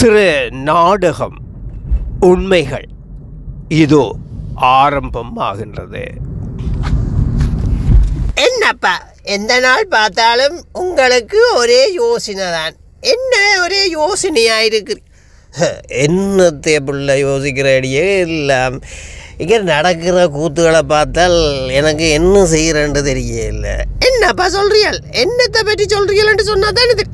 சிறு நாடகம் உண்மைகள். இதோ ஆரம்பம் ஆகின்றது. என்னப்பா எந்த நாள் பார்த்தாலும் உங்களுக்கு ஒரே யோசனை தான். என்ன ஒரே யோசனையாக இருக்கு? என்னத்தை பிள்ளை யோசிக்கிறடியே எல்லாம். இங்கே நடக்கிற கூத்துகளை பார்த்தால் எனக்கு என்ன செய்கிறேன்னு தெரியல என்னப்பா சொல்கிறீள் என்னத்தை பற்றி சொல்றீங்கள்னு சொன்னால் தானே இது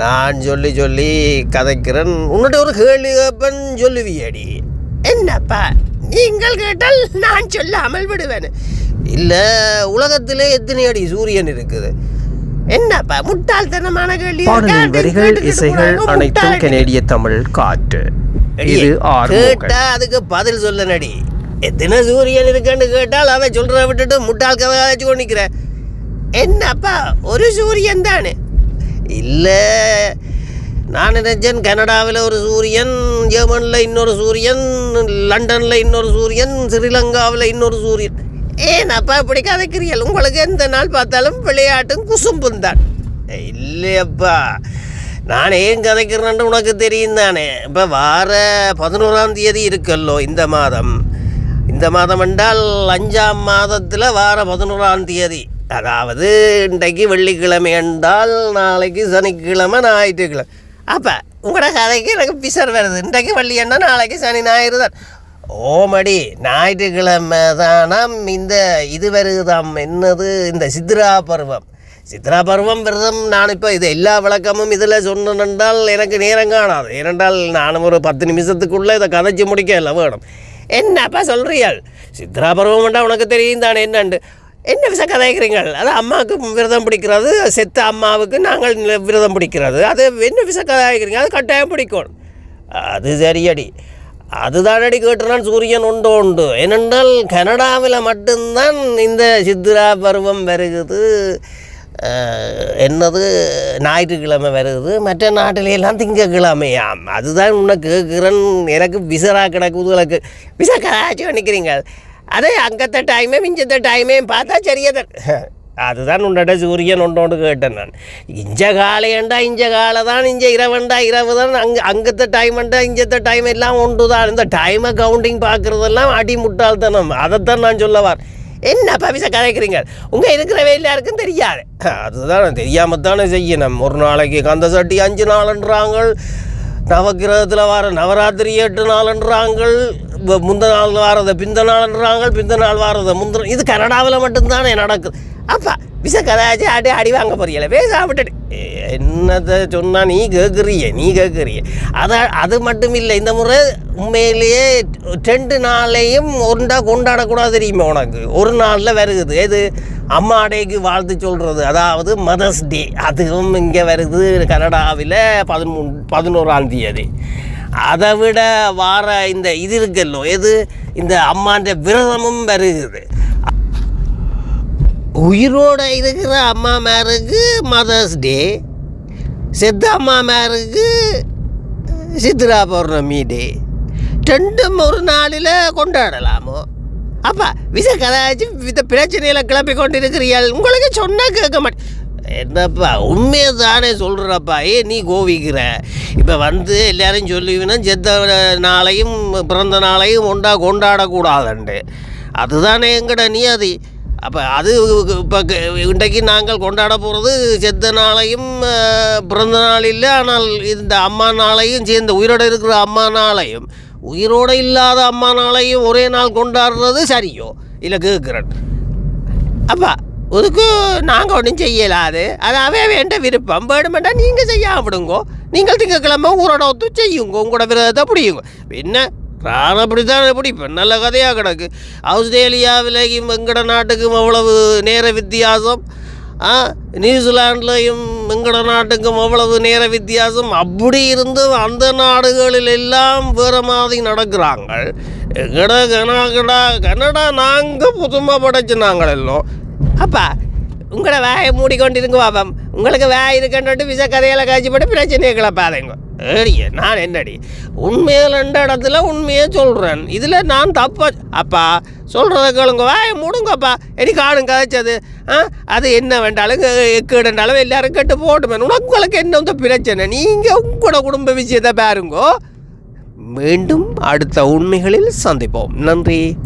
நான் சொல்லி சொல்லி கதைக்கிறேன். உன்னிட்ட ஒரு கேள்வி கேட்பேன் சொல்லுவியடி. என்னப்பா? நீங்கள் கேட்டால் நான் சொல்லாமல் விடுவேன். இல்லை உலகத்திலே எத்தனை அடி சூரியன் இருக்குது? என்னப்பா முட்டாள்தனமான கேள்வி. வரிகள் இசைகள் அனைத்தும் கனேடிய தமிழ் காற்று. இது கேட்டா அதுக்கு பதில் சொல்ல நடி எத்தனை சூரியன் இருக்குன்னு கேட்டால் அவன் சொல்றத விட்டுட்டு முட்டாள் கதை வச்சு கொண்டிக்கிற என்னப்பா ஒரு சூரியன் தானே? இல்லை. நான் நினைச்சேன் கனடாவில் ஒரு சூரியன் ஜெர்மனில் இன்னொரு சூரியன் லண்டனில் இன்னொரு சூரியன் ஸ்ரீலங்காவில் இன்னொரு சூரியன். ஏன் அப்பா இப்படி கதைக்கிறீர்கள்? உங்களுக்கு எந்த நாள் பார்த்தாலும் விளையாட்டும் குசும்பும் தான். இல்லையப்பா. நான் ஏன் கதைக்கிறேன்னு உனக்கு தெரியும் தானே. இப்போ வார பதினோராம் தேதி இருக்கல்லோ இந்த மாதம். இந்த மாதம் என்றால் அஞ்சாம் மாதத்தில் வார பதினோராம் தேதி. அதாவது இன்றைக்கு வெள்ளிக்கிழமை என்றால் நாளைக்கு சனிக்கிழமை ஞாயிற்றுக்கிழமை. அப்போ உங்களோட கதைக்கு எனக்கு பிசர் வருது. இன்றைக்கு வெள்ளி என்ன நாளைக்கு சனி ஞாயிறு தான். ஓமடி ஞாயிற்றுக்கிழமை தானாம் இந்த இது வருதாம் என்னது? இந்த சித்ரா பருவம். சித்ரா பருவம் விரதம் நான் இப்போ இது எல்லா விளக்கமும் இதில் சொன்னென்றால் எனக்கு நேரம் காணாது. ஏனென்றால் நானும் ஒரு பத்து நிமிஷத்துக்குள்ளே இதை கதைச்சு முடிக்க இல்லை வேணும். என்னப்பா சொல்கிறியாள் சித்ரா பருவம்ண்டா உனக்கு தெரியும் தானே என்னண்டு? என்ன விச கதைக்கிறீங்கள் அது அம்மாவுக்கு விரதம் பிடிக்கிறது செத்த அம்மாவுக்கு நாங்கள் விரதம் பிடிக்கிறது. அது என்ன விச கதைக்கிறீங்க அது கட்டாயம் பிடிக்கும். அது சரியடி. அதுதானடி கேட்டுறான் சூரியன் உண்டு உண்டு. ஏனென்றால் கனடாவில் மட்டும்தான் இந்த சித்ரா பருவம் வருகுது. என்னது? ஞாயிற்றுக்கிழமை வருது மற்ற நாட்டிலெல்லாம் திங்கக்கிழமையாம் அதுதான் உன்னை கேட்குறன். எனக்கு விசரா கிடக்குதுகளுக்கு விசா கதாச்சும் நினைக்கிறீங்க அதே அங்கத்த டைமே மிஞ்சத்த டைமே பார்த்தா சரியதன். அதுதான் உன்னோட சூரியன் உண்டோண்டு கேட்டேன் நான். இஞ்ச காலையண்டா இஞ்ச காலை தான் இஞ்ச இரவண்டா இரவு தான். அங்கே அங்கத்த டைமண்டா இஞ்சத்த டைம் எல்லாம் உண்டு தான். இந்த டைமை கவுண்டிங் பார்க்குறதெல்லாம் அடி முட்டாள்தனம் அதைத்தான் நான் சொல்லவார் என்ன பவிச கதைக்கிறீங்க? உங்கள் இருக்கிற எல்லாருக்கும் தெரியாது. அதுதான் தெரியாமல் தானே செய்யணும். ஒரு நாளைக்கு கந்த சட்டி அஞ்சு நாளுன்றாங்க நவக்கிரகத்தில் வர நவராத்திரி எட்டு நாளுன்றாங்கள் முந்த நாள் வாரதை பிந்த நாள்ன்றாங்க பிந்த நாள் வாரதை முந்த இது கனடாவில் மட்டும்தானே நடக்குது. அப்பா விச கதாச்சி அடி அடி வாங்க போறீங்களே பேச விட்டுட்டு என்னத்தை சொன்னால் நீ கேட்குறிய நீ கேட்குறிய அதை அது மட்டும் இல்லை இந்த முறை உண்மையிலேயே ரெண்டு நாளையும் ஒன்றா கொண்டாடக்கூடாது தெரியுமா உனக்கு? ஒரு நாளில் வருகுது. எது? அம்மா அடைக்கு வாழ்த்து சொல்கிறது அதாவது மதர்ஸ் டே. அதுவும் இங்கே வருது கனடாவில் பதிமூணு பதினோராம் தேதி. அதை விட வார இந்த இது இருக்கல்லோ எது? இந்த அம்மான்ற விரதமும் வருகிறது. உயிரோட இருக்கிற அம்மா மேருக்கு மதர்ஸ் டே செத்த அம்மா மேருக்கு சித்ரா பௌர்ணமி டே. ரெண்டும் ஒரு நாளில் கொண்டாடலாமோ? அப்பா விச கதாச்சு வித பிரச்சனையில் கிளப்பி கொண்டு இருக்கிறீர்கள் உங்களுக்கு சொன்னால் கேட்க மாட்டேன் என்னப்பா உண்மையை தானே சொல்கிறப்பா ஏ நீ கோவிக்கிற? இப்போ வந்து எல்லாரும் சொல்லுவீங்கன்னா செத்த நாளையும் பிறந்த நாளையும் ஒன்றா கொண்டாடக்கூடாதுண்டு அதுதானே எங்கட நியதி. அப்போ அது இப்போ இன்றைக்கு நாங்கள் கொண்டாட போகிறது செத்த நாளையும் பிறந்த நாள் இல்லை ஆனால் இந்த அம்மா நாளையும் சேர்ந்த உயிரோடு இருக்கிற அம்மா நாளையும் உயிரோடு இல்லாத அம்மா நாளையும் ஒரே நாள் கொண்டாடுறது சரியோ? இல்லை கேட்குறேன் அப்பா அதுக்கு நாங்கள் ஒன்றும் செய்யலாது. அது அவே வேண்ட விருப்பம். வேணுமெண்டா நீங்கள் செய்யாம விடுங்கோ நீங்கள் திங்கக்கிழமை ஊரோட ஒத்து செய்யுங்க உங்களோட விரதத்தை பிடியுங்க. பின்ன நான் அப்படி தான் இப்போ நல்ல கதையாக கிடக்கு. ஆஸ்திரேலியாவிலேயும் எங்கட நாட்டுக்கும் அவ்வளவு நேர வித்தியாசம்? ஆ எங்கட நாட்டுக்கும் அவ்வளவு நேர வித்தியாசம்? அப்படி இருந்தும் அந்த நாடுகளில் எல்லாம் வேறு மாதிரி நடக்கிறாங்க எங்கட கனடா கனடா நாங்கள் புதுமை படைச்சு நாங்கள் எல்லாம். அப்பா உங்களை வாயை மூடிக்கொண்டிருங்க பாப்பம் உங்களுக்கு வாய் இருக்குன்ட்டு விச கதையில காய்ச்சிப்பட்டு பிரச்சனையை கிளப்பாதேங்க. ஏடிய நான் என்னடி? உண்மையில் ரெண்டு இடத்துல உண்மையே சொல்கிறேன் இதில் நான் தப்பா அப்பா சொல்கிறத கேளுங்க. வாயை மூடுங்கப்பா. எனக்கு காணும் கதைச்சது ஆ? அது என்ன வேண்டாலும் கேடுண்டாலும் எல்லாரும் கெட்டு போட்டுமே. உங்களுக்கு என்ன வந்து பிரச்சனை? நீங்கள் உங்களோட குடும்ப விஷயத்தை பாருங்கோ. மீண்டும் அடுத்த உண்மைகளில் சந்திப்போம். நன்றி.